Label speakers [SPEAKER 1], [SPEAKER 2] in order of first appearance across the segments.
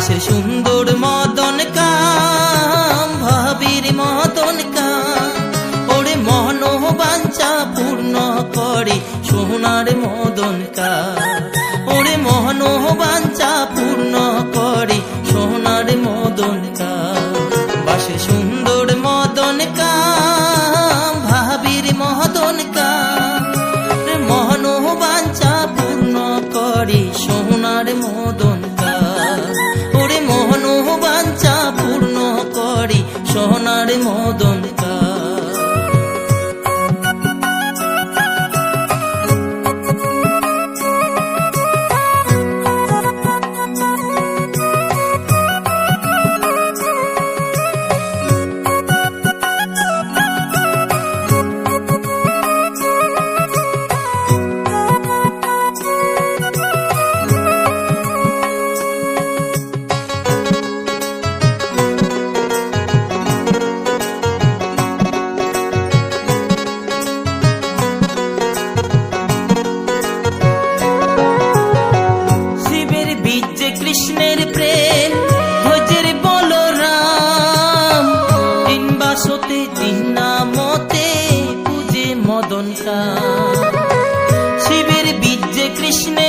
[SPEAKER 1] সুন্দর মদন কাম ভাবির মদন কাম। ওরে মন বাঞ্ছা পূর্ণ করে সোনার মদন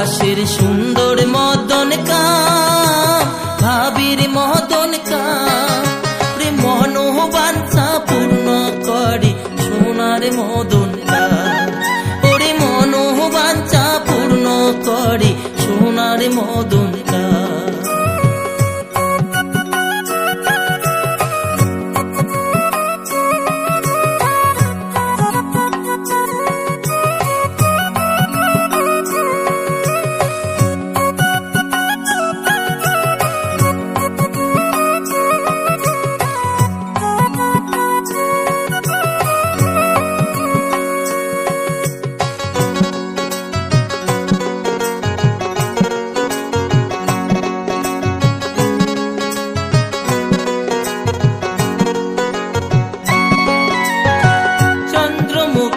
[SPEAKER 1] বাসের সুন্দর মদন কাম ভাবির মদন কাম। রে মন বাঞ্ছা পূর্ণ করে সোনার মদন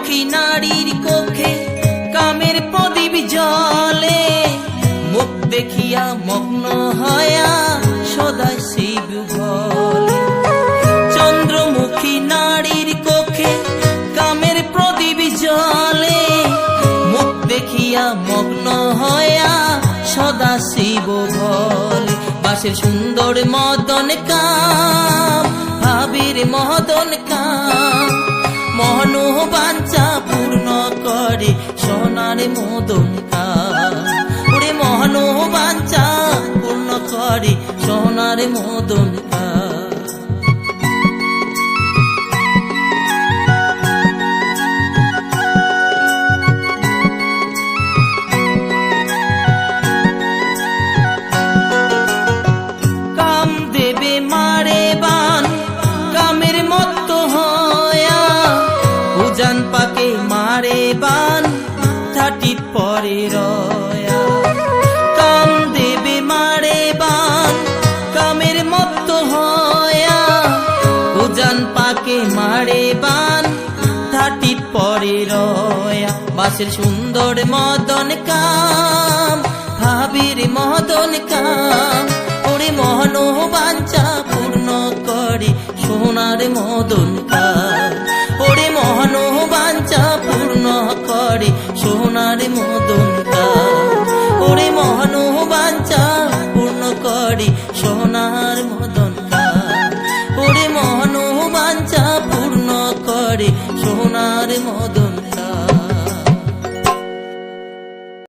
[SPEAKER 1] চন্দ্রমুখী নারীর কোখে কামের প্রদীপ জলে মুখ দেখিয়া মগ্ন হয়া সদাই শিব বলে। চন্দ্রমুখী নারীর কোখে কামের প্রদীপ জলে মুখ দেখিয়া মগ্ন হয়া সদা শিব বলে। বাসের সুন্দর মদন কাম ভাবির মদন কাম। মহন বাঞ্চা পূর্ণ করে সোনার মদন ওরে মহন বাঞ্ছা পূর্ণ করে সোনার মদন বাসের সুন্দর মদন কাম, ভাবির মদন কাম, ওরে মহন বাঞ্চা পূর্ণ করে সোনার মদন কাম। ওরে মহন বাঞ্চা পূর্ণ করে সোনার মদন কাম। ওরে মহন বাঞ্চা পূর্ণ করে সোনার মদন কাম। ওরে বাঞ্চা পূর্ণ করে সোনার মদন